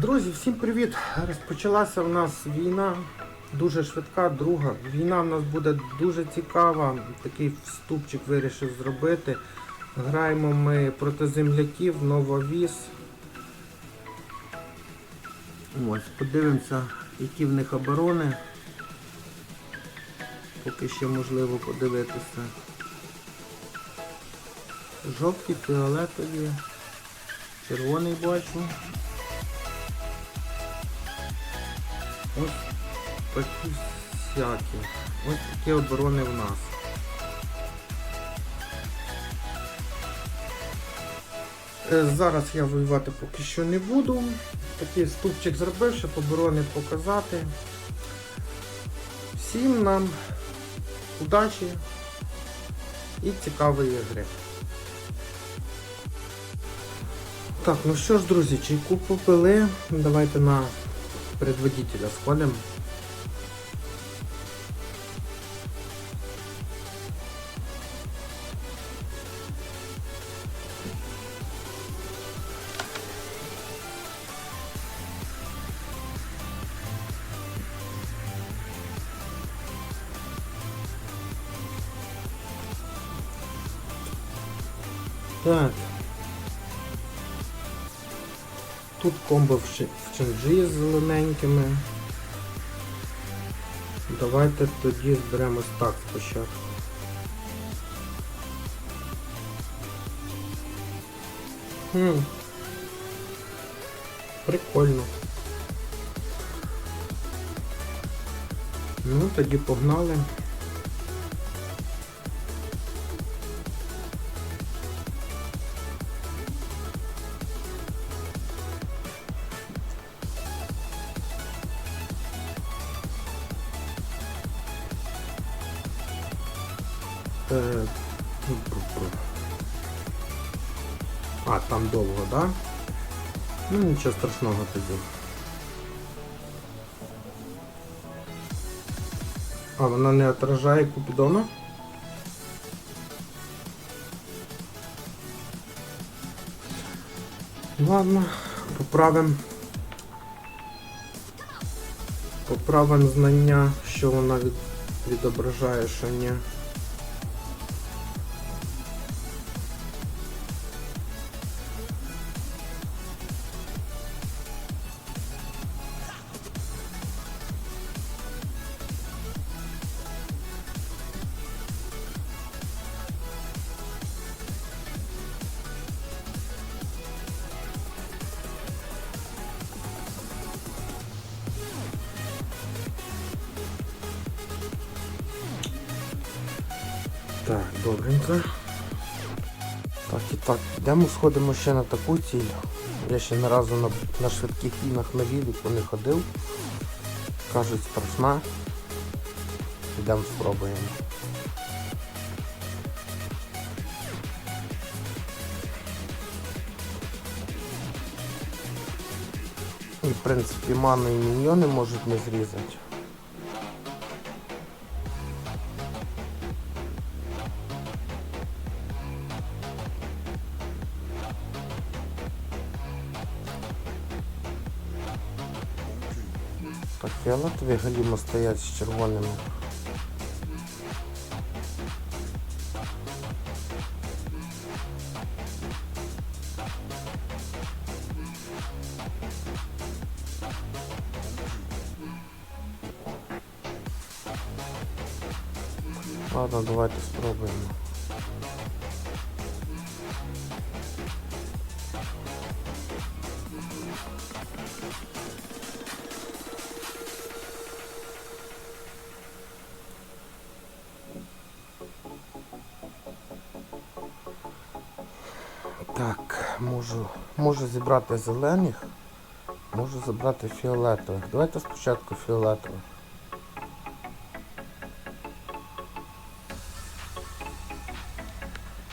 Друзі, всім привіт! Розпочалася в нас війна, дуже швидка, друга. Війна в нас буде дуже цікава. Такий вступчик вирішив зробити. Граємо ми проти земляків, Нововіз. Ось, подивимося, які в них оборони. Поки ще можливо подивитися. Жовті, фіолетові, червоний бачу. Ось такі всякі. Ось такі оборони в нас. Е, Зараз я воювати поки що не буду. Такий ступчик зробив, щоб оборони показати. Всім нам удачі і цікавої гри. Так, ну що ж, друзі, чайку попили. Давайте на предводителя сходимо. Комбо в чи- в ченджі з зелененькими. Давайте тоді зберемо так спочатку. Хм. Прикольно. Ну, тоді погнали. Нічого страшного тоді. А, вона не отражає купідона? Ладно, поправимо. Поправимо знання, що вона від, відображає, що ні. Так, добренько. Так і так, йдемо сходимо ще на таку ціль. Я ще не разу на, на швидких війнах на віліку не ходив. Кажуть, страшна. Йдемо спробуємо. І в принципі ману і міньйони можуть не зрізати. фіолетові галімо стоять з червоними. Ладно, давайте спробуємо. Зібрати зелених, можу забрати фіолетових. Давайте спочатку фіолетових.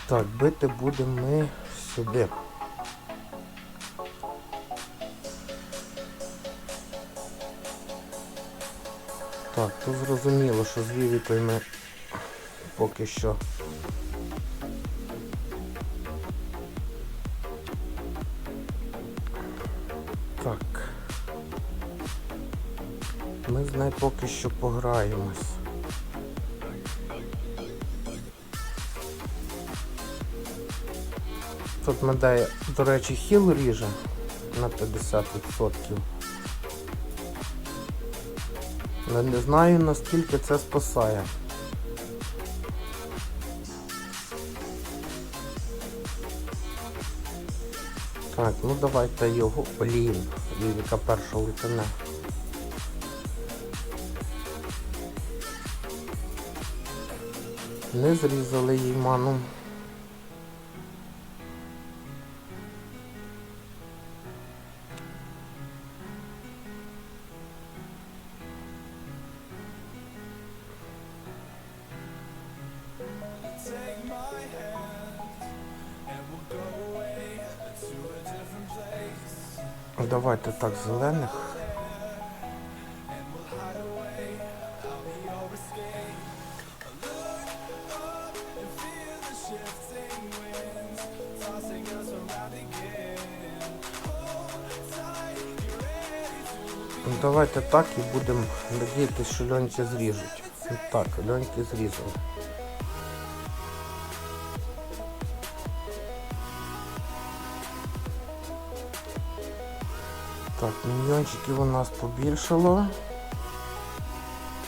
Так, бити будемо ми сюди. Так, тут зрозуміло, що з Вівікою ми поки що поки що пограємось. Тут медає, до речі, хіл ріже на 50%. Але не знаю наскільки це спасає. Так, ну давайте його. Блін, Ліліка перша летине. Не зрізали їй ману. Давайте так, зелених. Давайте так і будемо надіятися, що льоньки зріжуть. Ну, Так, льоньки зрізали. Так, міньйончиків у нас побільшало.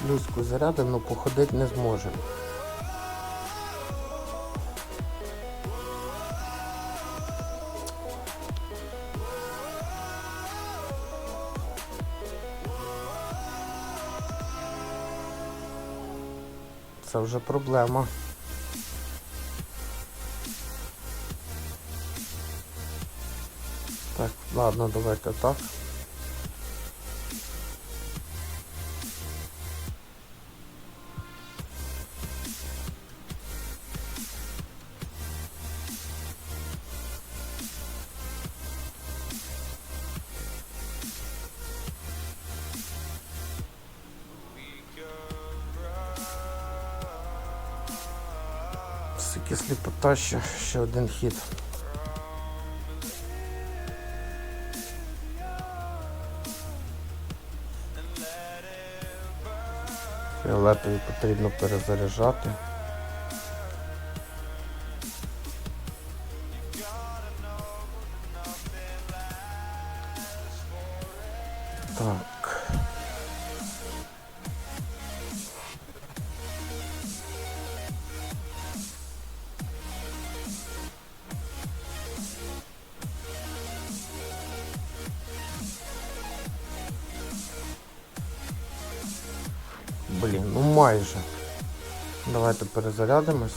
Люську зарядимо, але походити не зможемо. Це вже проблема. Так, ладно, давайте так. Скільки сліпота ще, ще один хід. Фіолетові потрібно перезаряджати. Блін, ну майже. Давайте перезарядимось.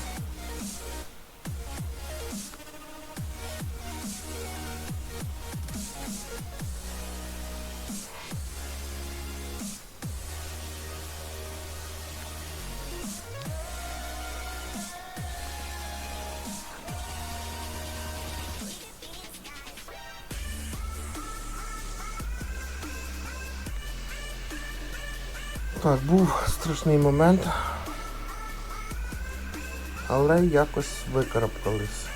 Страшний момент. Але якось викарабкались.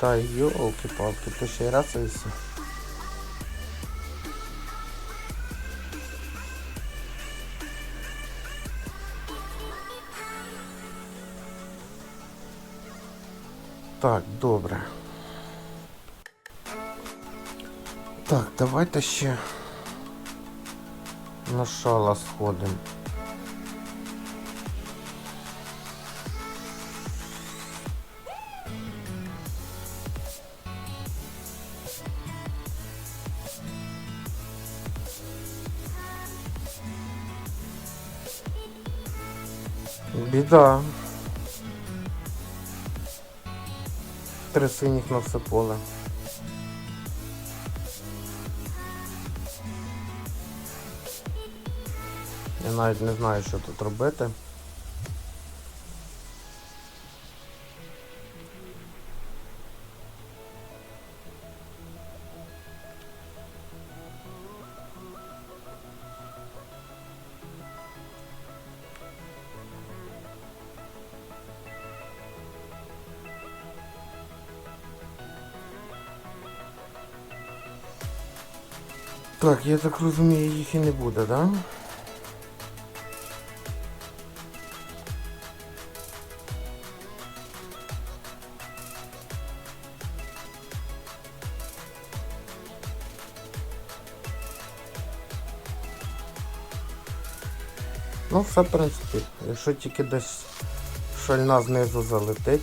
Та йолки-палки, то ще й рацаєшся. Так, добре. Так, давайте ще на шала сходимо. Біда. Три синіх на все поле. Я навіть не знаю, що тут робити. Так, я так розумію, їх і не буде, так? Да? Ну, все, в принципі, якщо тільки десь шальна знизу залетить.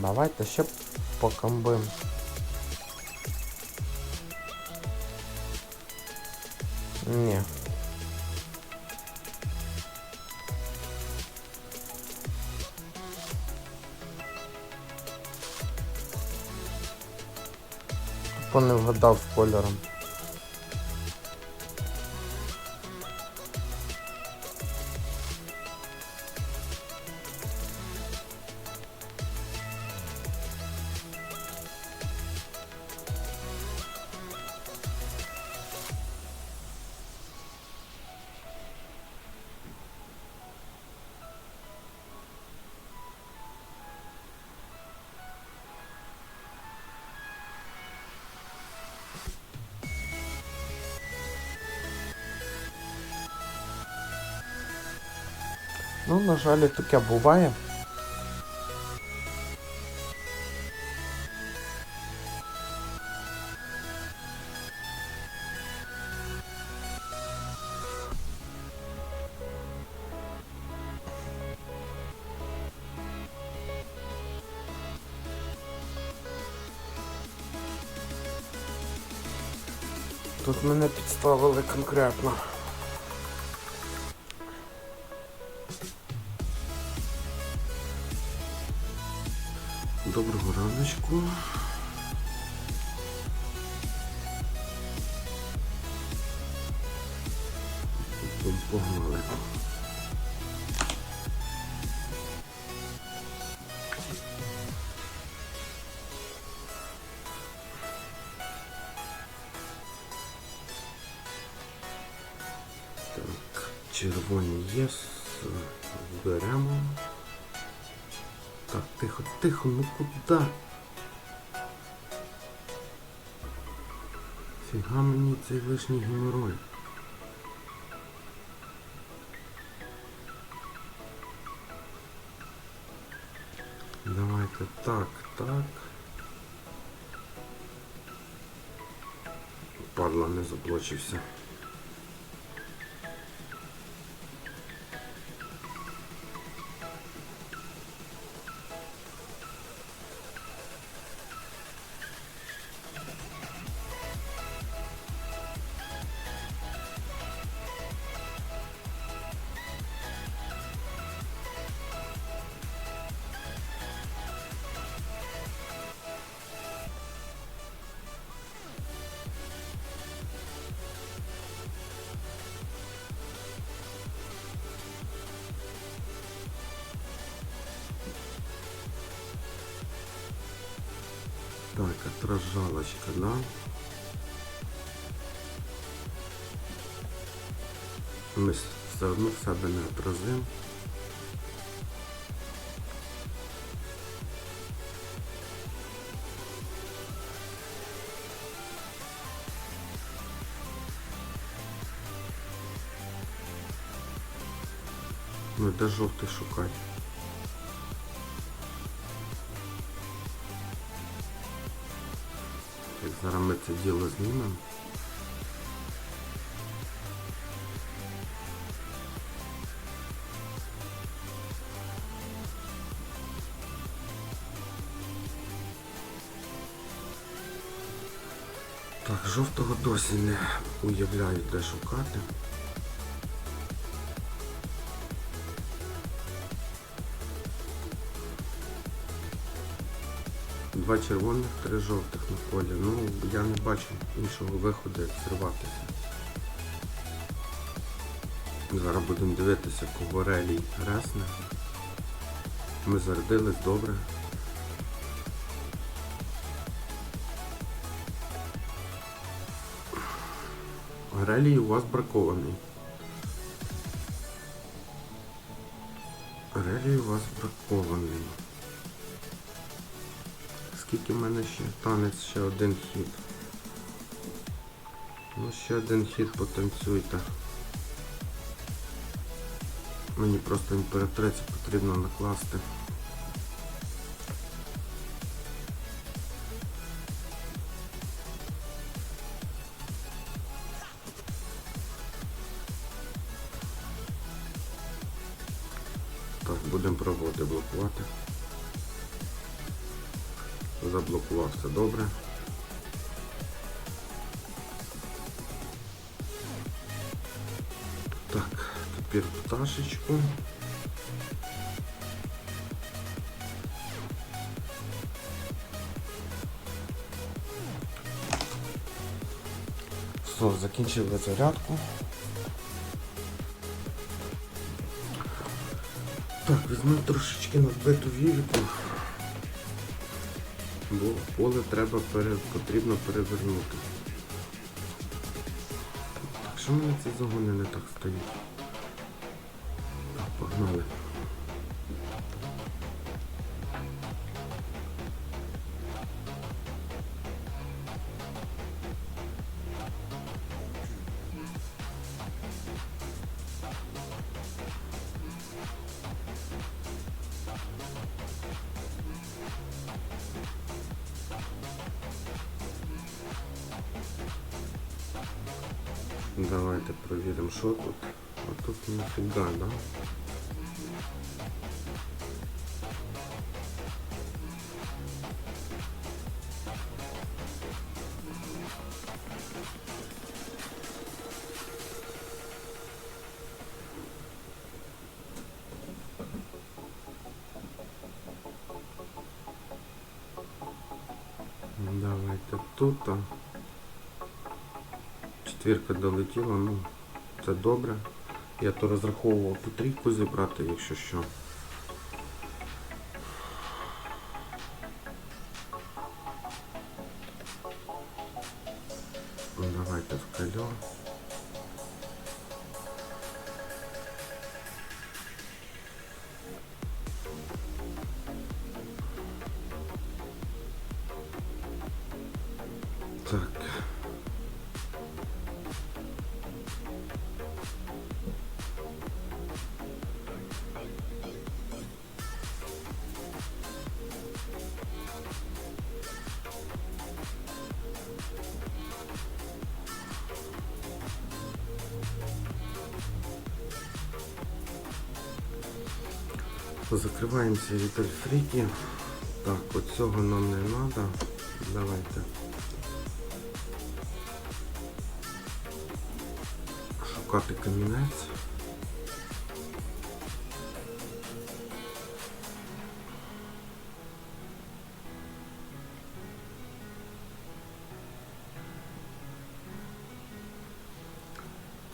Давайте ще покомбим. Ні. Тупо не вгадав з кольором. Ну, на жаль, таке буває. Тут мене підставили конкретно. Тихо, тихо, ну куда? Фіга мені цей лишній геморой. Давайте так, так. Падла не заблочився. Так, отражалочка, да? Ми все одно в себе не отразимо. Ну де жовтий шукати? Ми це діло знімемо. Так, жовтого досі не уявляю, де шукати. Два червоних, три жовтих на полі. Ну, я не бачу іншого виходу, як зриватися. Зараз будемо дивитися, кого релій ресне. Ми зарядились добре. Релій у вас бракований. Релій у вас бракований. Скільки в мене ще? Танець ще один хід. Ну ще один хід потанцюйте. Мені просто імператрицю потрібно накласти. Так, тепер пташечку. Все, закінчили зарядку. Так, візьму трошечки надбиту вівіку. Бо поле треба потрібно перевернути. Що мене ці загони не так стоять? Давайте проверим, что тут. А тут нифига, да? Четвірка ну це добре. Я то розраховував по трійку зібрати, якщо що. Ну, Давайте в кальо. Закриваємося від альфріки. Так, от цього нам не треба. Давайте. Шукати камінець.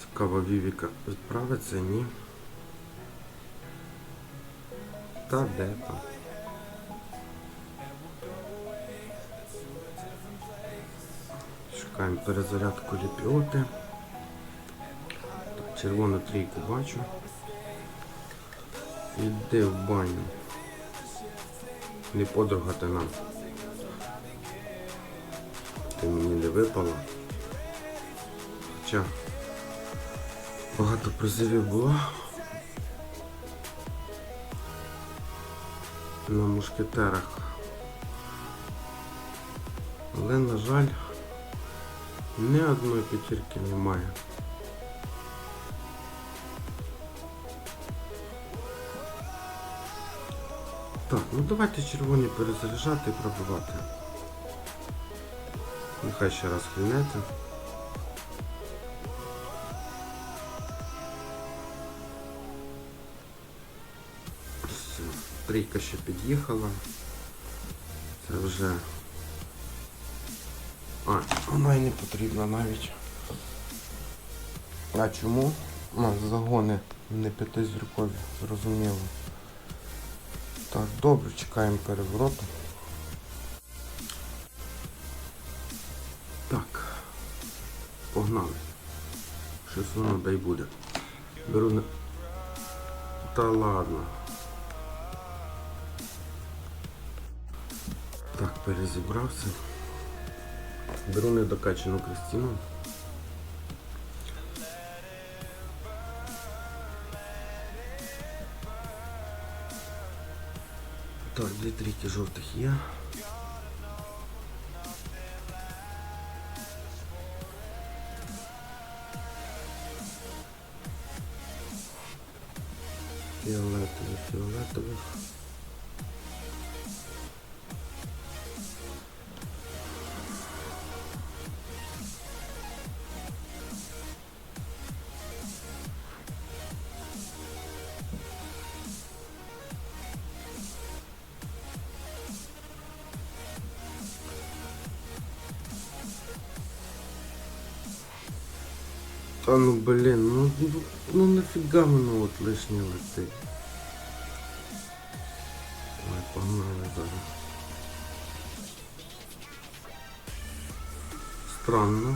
Цікаво, Вівіка відправиться, ні. Та там? Шукаємо перезарядку ліпіоти. Червону трійку бачу. Іди в баню. Не подруга ти нам. Ти мені не випала. Хоча багато призивів було. На мушкетерах. Але, на жаль, ні одної п'ятірки немає. Так, ну давайте червоні перезаряджати і пробувати. Нехай ще раз хильнеться. Трійка ще під'їхала. Це вже... А, вона й не потрібна навіть. А чому? У нас загони не п'ятизіркові, зрозуміло. Так, добре, чекаємо перевороту. Так. Погнали. Щось воно дай буде. Беру на... Та ладно. Перезібрався. Беру недокачану Кристину. Так, дві трійки жовтих є. Фіолетових, фіолетових. Та ну блін, ну, ну, ну нафіга воно от лишнє летить. Ой, погнали зараз. Странно.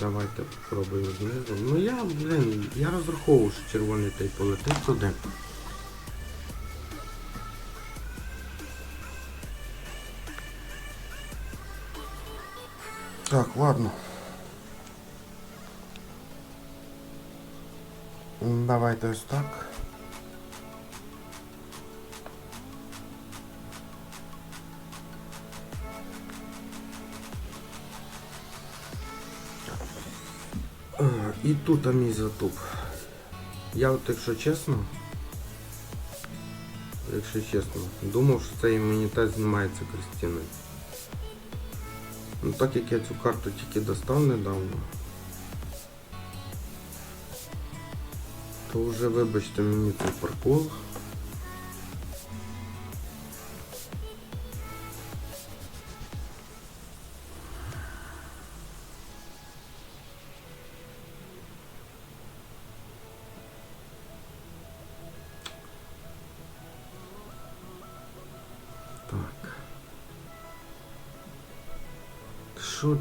Давайте спробуємо знизу. Ну я, блин, я розраховував, що червоний той полетить туди. Так, ладно. Давайте ось так. І тут мій затуп. Я от, якщо чесно, якщо чесно, думав, що цей імунітет знімається Кристиною. Ну так як я цю карту тільки достав недавно, то вже вибачте мені цей прокол.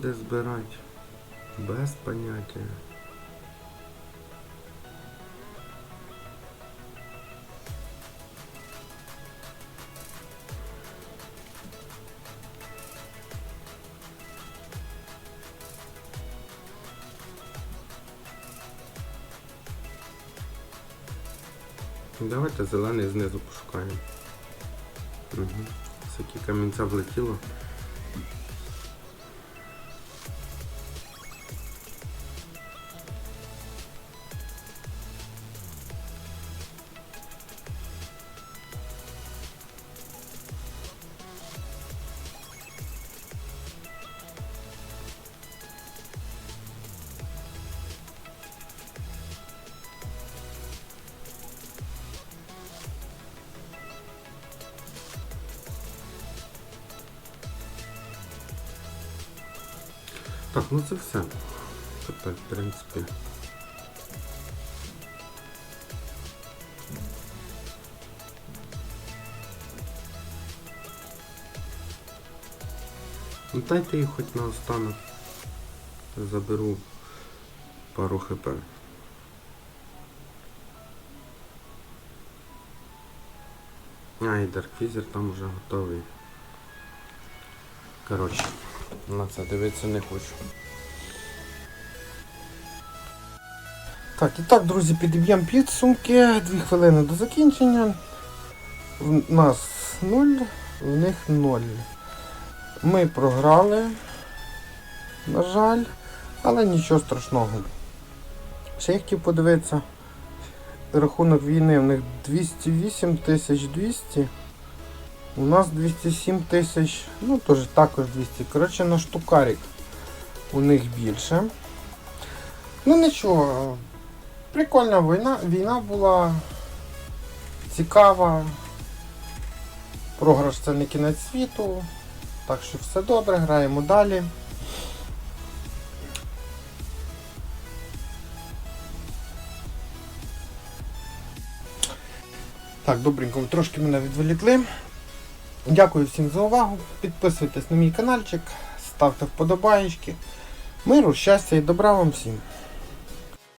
Де збирати? Без поняття. Давайте зелений знизу пошукаємо. Угу. Скільки камінця влетіло. Так, ну це все. Тепер, в принципі. Ну дайте їх хоч на останок. Заберу пару хп. А, і Дарквізер там вже готовий. Коротше, на це дивитися не хочу. Так, і так, друзі, підіб'ємо підсумки. Дві хвилини до закінчення. В нас 0, в них 0. Ми програли, на жаль, але нічого страшного. Ще я хотів подивитися. Рахунок війни в них 208 200. У нас 207 тисяч, ну теж також 200. Коротше, на штукарик у них більше. Ну нічого, прикольна війна, війна була цікава. Програш це не кінець світу. Так що все добре, граємо далі. Так, добренько, трошки мене відволікли. Дякую всім за увагу. Підписуйтесь на мій каналчик, ставте вподобаєчки. Миру, щастя і добра вам всім.